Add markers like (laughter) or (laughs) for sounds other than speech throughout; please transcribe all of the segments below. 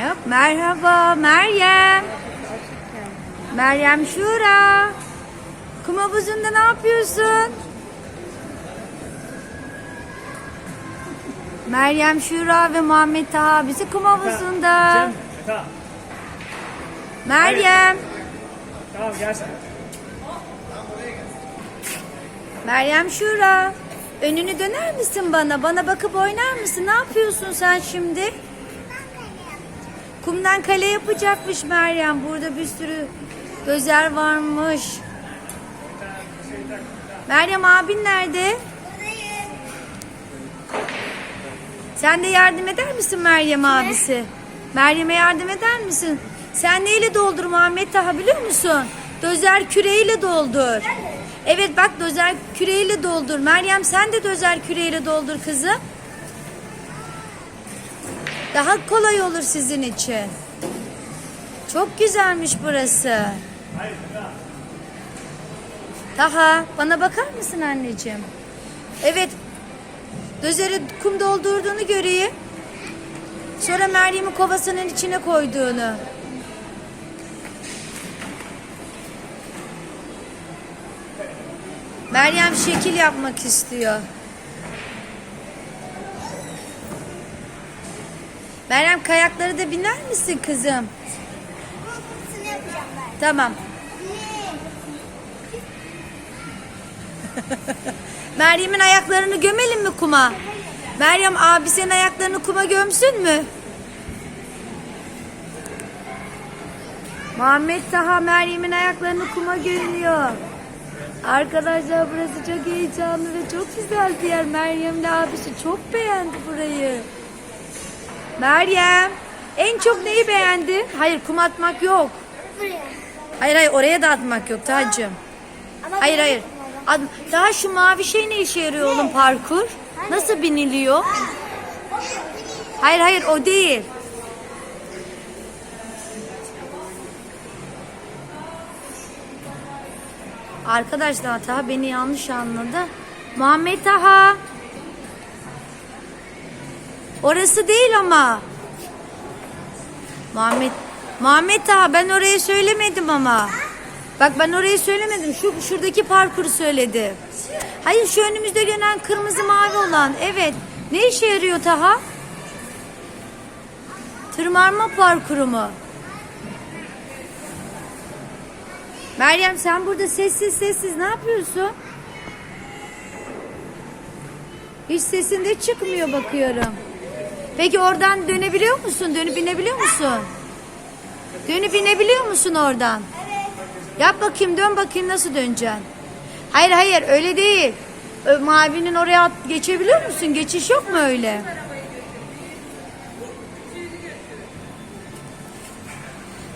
Merhaba, merhaba Meryem. Meryem Şura. Kum havuzunda ne yapıyorsun? Meryem Şura ve Muhammed Taha abisi kum havuzunda. Meryem. Tamam gel sen. Meryem Şura. Önünü döner misin bana? Bana bakıp oynar mısın? Ne yapıyorsun sen şimdi? Kumdan kale yapacakmış Meryem. Burada bir sürü gözer varmış. Meryem abin nerede? Sen de yardım eder misin Meryem abisi? Meryem'e yardım eder misin? Sen neyle doldur Muhammed Taha biliyor musun? Dozer küreğiyle doldur. Evet bak dozer küreğiyle doldur. Meryem sen de dozer küreğiyle doldur kızım. Daha kolay olur sizin için. Çok güzelmiş burası. Taha bana bakar mısın anneciğim? Evet. Dözeri kum doldurduğunu göreyim. Sonra Meryem'i kovasının içine koyduğunu. Meryem şekil yapmak istiyor. Meryem kayakları da biner misin kızım? Korkusunu yapacağım ben. Tamam. (laughs) Meryem'in ayaklarını gömelim mi kuma? Meryem abi senin ayaklarını kuma gömsün mü? Muhammed Taha Meryem'in ayaklarını kuma gömüyor. Arkadaşlar burası çok heyecanlı ve çok güzel bir yer. Meryem'le abisi çok beğendi burayı. Meryem en çok neyi beğendi? Hayır kum atmak yok. Buraya. Hayır hayır oraya da atmak yok Tacım. Ama Hayır hayır. Ad- Daha şu mavi şey ne işe yarıyor oğlum parkur? Nasıl biniliyor? Hayır hayır o değil. Arkadaşlar Taha beni yanlış anladı. Muhammed Taha. Orası değil ama. Muhammed Muhammed Taha ben orayı söylemedim ama. Bak ben orayı söylemedim. Şu şuradaki parkuru söyledim. Hayır şu önümüzde görünen kırmızı mavi olan. Evet. Ne işe yarıyor Taha? Tırmanma parkuru mu? Meryem sen burada sessiz sessiz ne yapıyorsun? Hiç sesin de çıkmıyor bakıyorum. Peki oradan dönebiliyor musun? Dönüp inebiliyor musun? Dönüp inebiliyor musun oradan? Yap bakayım dön bakayım nasıl döneceksin? Hayır hayır öyle değil. Mavinin oraya at- geçebiliyor musun? Geçiş yok mu öyle?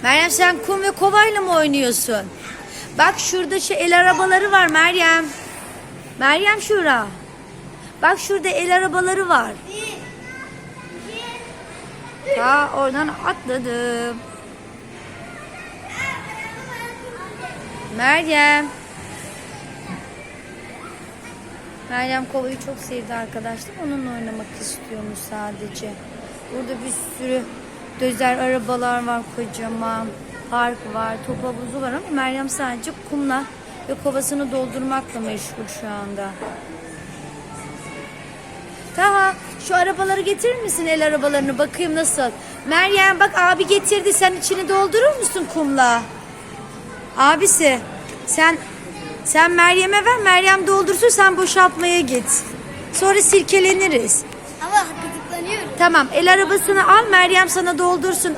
Meryem sen kum ve kovayla mı oynuyorsun? Bak şurada şu el arabaları var Meryem. Meryem şura. Bak şurada el arabaları var. Ta oradan atladım. Meryem. Meryem kovayı çok sevdi arkadaşlar. Onunla oynamak istiyormuş sadece. Burada bir sürü dözer arabalar var kocaman. Park var, top havuzu var ama Meryem sadece kumla ve kovasını doldurmakla meşgul şu anda. Taha şu arabaları getirir misin el arabalarını bakayım nasıl? Meryem bak abi getirdi sen içini doldurur musun kumla? Abisi sen sen Meryem'e ver Meryem doldursun sen boşaltmaya git. Sonra silkeleniriz. Ama gıdıklanıyorum. Tamam el arabasını al Meryem sana doldursun.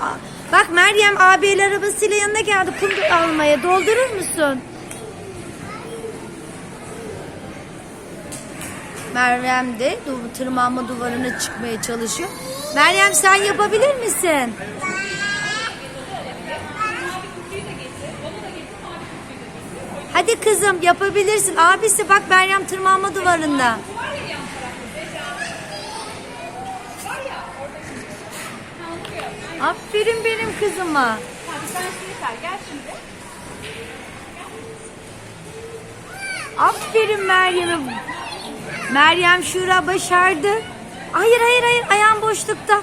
Bak Meryem abi el arabasıyla yanına geldi kum almaya doldurur musun? Meryem de tırmanma duvarına çıkmaya çalışıyor. Meryem sen yapabilir misin? Hadi kızım yapabilirsin. Abisi bak Meryem tırmanma duvarında. Aferin benim kızıma. Aferin Meryem'e. Meryem Şura başardı. Hayır hayır hayır ayağım boşlukta. (laughs)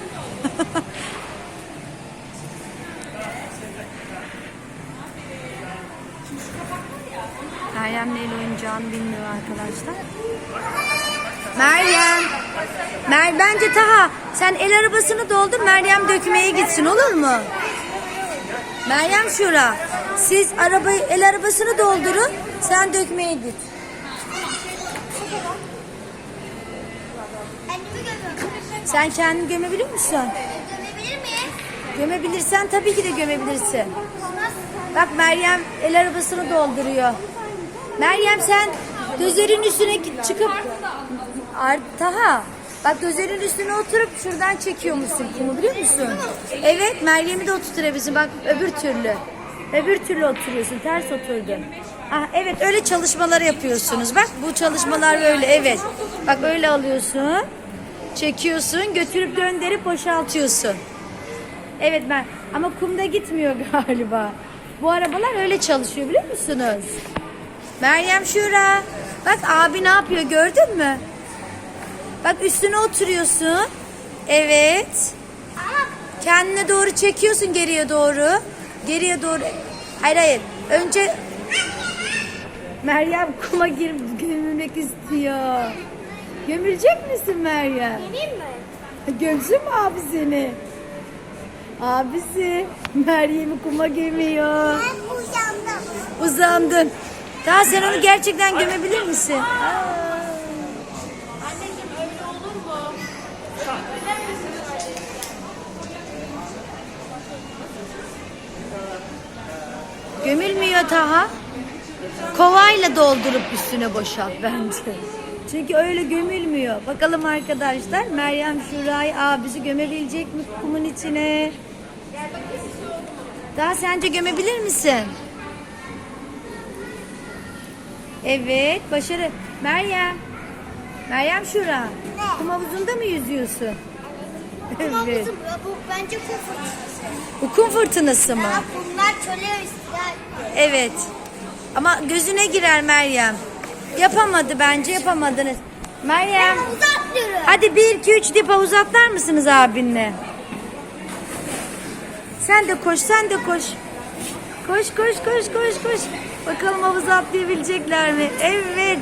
Meryem neyle oynayacağını bilmiyor arkadaşlar. Meryem. Mer bence Taha sen el arabasını doldur Meryem dökmeye gitsin olur mu? Meryem Şura siz arabayı el arabasını doldurun sen dökmeye git. Sen kendini gömebiliyor musun? Gömebilir miyim? Gömebilirsen tabii ki de gömebilirsin. Bak Meryem el arabasını dolduruyor. Meryem sen dözerin üstüne çıkıp Taha bak dözerin üstüne oturup şuradan çekiyor musun kumu biliyor musun? Evet Meryem'i de oturtabilirsin bak öbür türlü. Öbür türlü oturuyorsun ters oturdun. Ah, evet öyle çalışmaları yapıyorsunuz. Bak bu çalışmalar böyle evet. Bak öyle alıyorsun. Çekiyorsun götürüp gönderip boşaltıyorsun. Evet ben ama kumda gitmiyor (laughs) galiba. Bu arabalar öyle çalışıyor biliyor musunuz? Meryem Şura. Bak abi ne yapıyor gördün mü? Bak üstüne oturuyorsun. Evet. Kendine doğru çekiyorsun geriye doğru. Geriye doğru. Hayır hayır. Önce Meryem kuma gir gömülmek istiyor. Gömülecek misin Meryem? Gömeyim mi? Gömsün mü abi seni? Abisi Meryem'i kuma gömüyor. Ben uyandım. Uzandın. Daha sen onu gerçekten gömebilir misin? Aa. Gömülmüyor Taha. Kovayla doldurup üstüne boşalt bence. Çünkü öyle gömülmüyor. Bakalım arkadaşlar Meryem Şuray abisi gömebilecek mi kumun içine? Daha sence gömebilir misin? Evet, başarı. Meryem. Meryem Şura. Kum havuzunda mı yüzüyorsun? Evet. kızım bu bence kum fırtınası. Bu kum fırtınası mı? Ya bunlar çöle istihar. Evet. Ama gözüne girer Meryem. Yapamadı bence yapamadınız. Meryem. Ben uzatmıyorum. Hadi 1 2 3 dip havuz atlar mısınız abinle? Sen de koş, sen de koş. Koş koş koş koş koş. Bakalım havuza atlayabilecekler mi? Evet.